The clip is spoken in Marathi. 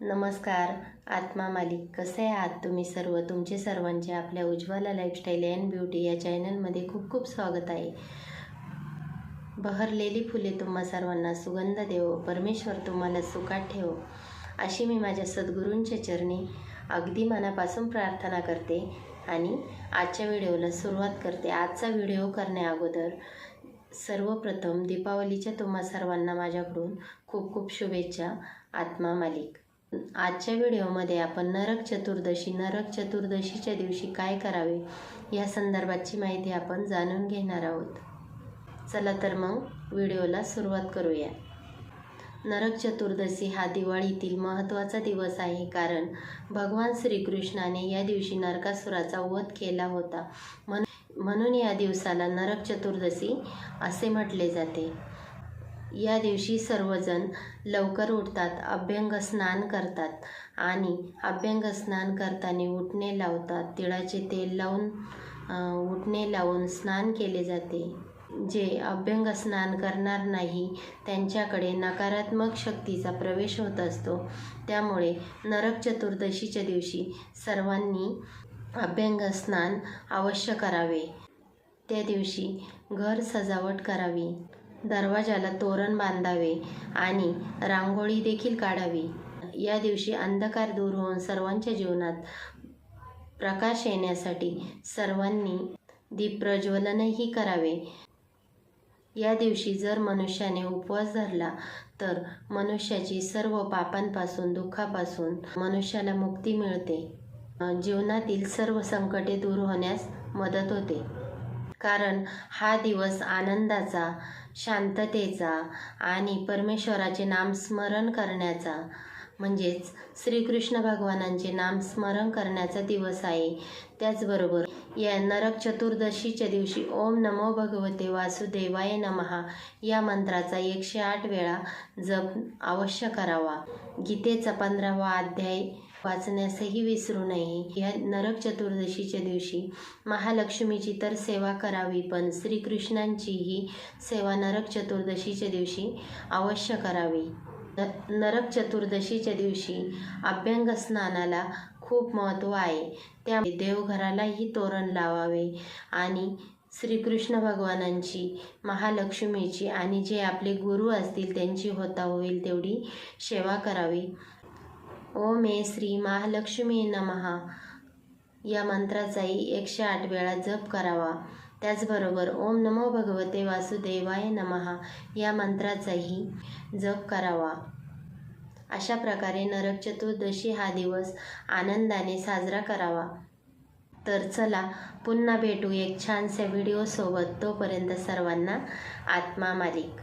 नमस्कार आत्मा मालिक. कसे आहात तुम्ही सर्व? तुमचे सर्वांचे आपल्या उज्ज्वला लाईफस्टाईल अँड ब्युटी या चॅनलमध्ये खूप खूप स्वागत आहे. बहरलेली फुले तुम्हा सर्वांना सुगंध देवो परमेश्वर तुम्हाला सुखात ठेवो. अशी मी माझ्या सद्गुरूंच्या चरणी अगदी मनापासून प्रार्थना करते आणि आजच्या व्हिडिओला सुरुवात करते. आजचा व्हिडिओ करण्या अगोदर सर्वप्रथम दीपावलीच्या तुम्हा सर्वांना माझ्याकडून खूप खूप शुभेच्छा आत्मा मालिक. आजच्या व्हिडिओमध्ये आपण नरक चतुर्दशी नरक चतुर्दशीच्या दिवशी काय करावे या संदर्भाची माहिती आपण जाणून घेणार आहोत. चला तर मग व्हिडिओला सुरुवात करूया. नरक चतुर्दशी हा दिवाळीतील महत्त्वाचा दिवस आहे कारण भगवान श्रीकृष्णाने या दिवशी नरकासुराचा वध केला होता. म्हणून या दिवसाला नरक चतुर्दशी असे म्हटले जाते. या दिवशी सर्वजण लवकर उठतात अभ्यंग स्नान करतात आणि अभ्यंग स्नान करताना उठणे लावतात. तिळाचे तेल लावून उठणे लावून स्नान केले जाते. जे अभ्यंग स्नान करणार नाही त्यांच्याकडे नकारात्मक शक्तीचा प्रवेश होत असतो. त्यामुळे नरक चतुर्दशीच्या दिवशी सर्वांनी अभ्यंग स्नान अवश्य करावे. त्या दिवशी घर सजावट करावी. दरवाजाला तोरण बांधावे आणि रांगोळी देखील काढावी. या दिवशी अंधकार दूर होऊन सर्वांच्या जीवनात प्रकाश येण्यासाठी सर्वांनी दीपप्रज्वलनही करावे. या दिवशी जर मनुष्याने उपवास धरला तर मनुष्याची सर्व पापांपासून दुःखापासून मनुष्याला मुक्ती मिळते. जीवनातील सर्व संकटे दूर होण्यास मदत होते. कारण हा दिवस आनंदाचा शांततेचा आणि परमेश्वराचे नामस्मरण करण्याचा. म्हणजेच श्रीकृष्ण भगवानांचे नामस्मरण करण्याचा दिवस आहे. त्याचबरोबर या नरक चतुर्दशीच्या दिवशी ओम नमो भगवते वासुदेवाय नमहा या मंत्राचा एकशे आठ वेळा जप अवश्य करावा. गीतेचा पंधरावा अध्याय वाचण्यासही विसरू नये. या नरक चतुर्दशीच्या दिवशी महालक्ष्मीची तर सेवा करावी पण श्रीकृष्णांचीही सेवा नरक चतुर्दशीच्या दिवशी अवश्य करावी. न- नरक चतुर्दशीच्या दिवशी अभ्यंग स्नानाला खूप महत्त्व आहे. त्यामुळे देवघरालाही तोरण लावावे आणि श्रीकृष्ण भगवानांची महालक्ष्मीची आणि जे आपले गुरु असतील त्यांची होता होईल तेवढी सेवा करावी. ओम ए श्री महालक्ष्मी नमहा या मंत्राचाही एकशे आठ वेळा जप करावा. त्याचबरोबर ओम नमो भगवते वासुदेवाय नमहा या मंत्राचाही जप करावा. अशा प्रकारे नरक चतुर्दशी हा दिवस आनंदाने साजरा करावा. तर चला पुन्हा भेटू एक छानशा व्हिडिओसोबत तोपर्यंत सर्वांना आत्मा मालिक.